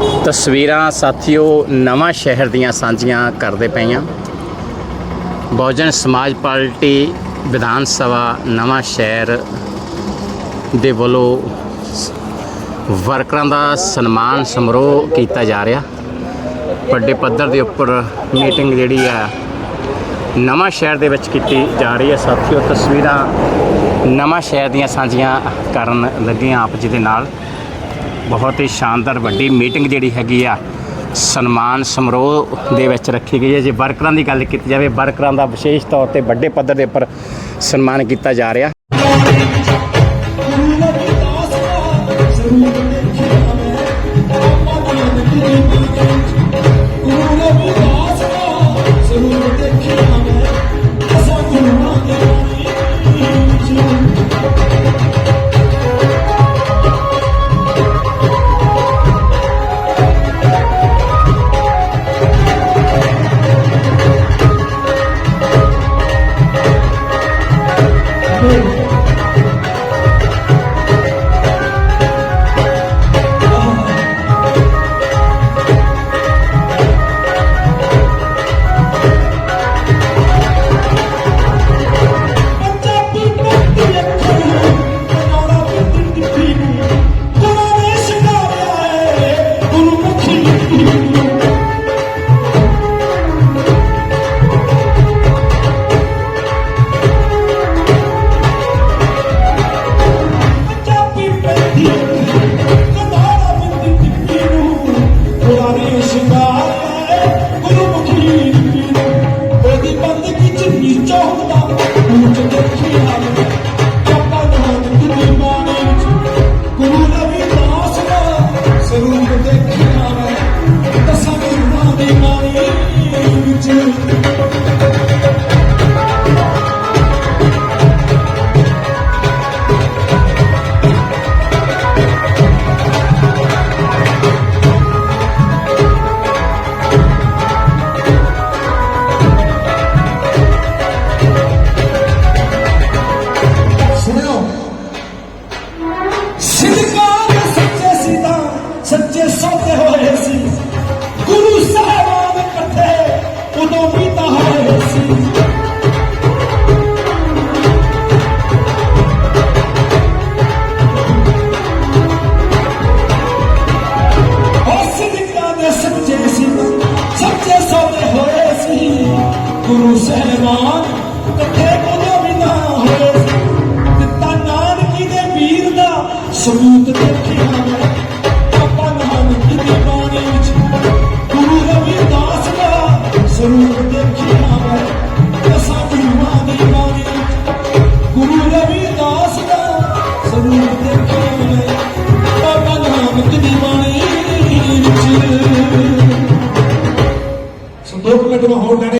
ਤਸਵੀਰਾਂ ਸਾਥੀਓ ਨਵਾਂ ਸ਼ਹਿਰ ਦੀਆਂ ਸਾਂਝੀਆਂ ਕਰਦੇ ਪਈਆਂ। ਬਹੁਜਨ ਸਮਾਜ ਪਾਰਟੀ ਵਿਧਾਨ ਸਭਾ ਨਵਾਂ ਸ਼ਹਿਰ ਦੇ ਵੱਲੋਂ ਵਰਕਰਾਂ ਦਾ ਸਨਮਾਨ ਸਮਾਰੋਹ ਕੀਤਾ ਜਾ ਰਿਹਾ। ਵੱਡੇ ਪੱਧਰ ਦੇ ਉੱਪਰ ਮੀਟਿੰਗ ਜਿਹੜੀ ਆ, ਨਵਾਂ ਸ਼ਹਿਰ ਦੇ ਵਿੱਚ ਕੀਤੀ ਜਾ ਰਹੀ ਹੈ ਸਾਥੀਓ ਤਸਵੀਰਾਂ ਨਵਾਂ ਸ਼ਹਿਰ ਦੀਆਂ ਸਾਂਝੀਆਂ ਕਰਨ ਲੱਗੇ ਆਪ ਜੀ ਦੇ ਨਾਲ। ਬਹੁਤ ਹੀ ਸ਼ਾਨਦਾਰ ਵੱਡੀ ਮੀਟਿੰਗ ਜਿਹੜੀ ਹੈਗੀ ਆ, ਸਨਮਾਨ ਸਮਾਰੋਹ ਦੇ ਵਿੱਚ ਰੱਖੀ ਗਈ ਹੈ। ਜੇ ਵਰਕਰਾਂ ਦੀ ਗੱਲ ਕੀਤੀ ਜਾਵੇ, ਵਰਕਰਾਂ ਦਾ ਵਿਸ਼ੇਸ਼ ਤੌਰ ਤੇ ਵੱਡੇ ਪੱਧਰ ਦੇ ਉੱਪਰ ਸਨਮਾਨ ਕੀਤਾ ਜਾ ਰਿਹਾ। ਗੁਰਾਂ ਨੇ ਸੌਦੇ ਹੋਏ ਸੀ। ਗੁਰੂ ਸਾਹਿਬਾਨ ਇਕੱਠੇ ਉਦੋਂ ਵੀ ਤਾਂ ਹੋਏ ਸੀ। ਉਹ ਸਿੱਧਕਾਂ ਦੇ ਸੱਚੇ ਸਿੱਧਾ ਸੱਚੇ ਸੌਦੇ ਹੋਏ ਸੀ। ਗੁਰੂ ਸਾਹਿਬਾਨ ਇਕੱਠੇ ਉਦੋਂ ਵੀ ਨਾ ਹੋਏ ਸੀ। ਦਿੱਤਾ ਨਾਨਕੀ ਦੇ ਵੀਰ ਦਾ ਸਬੂਤ ਦੇਖਿਆ কোনো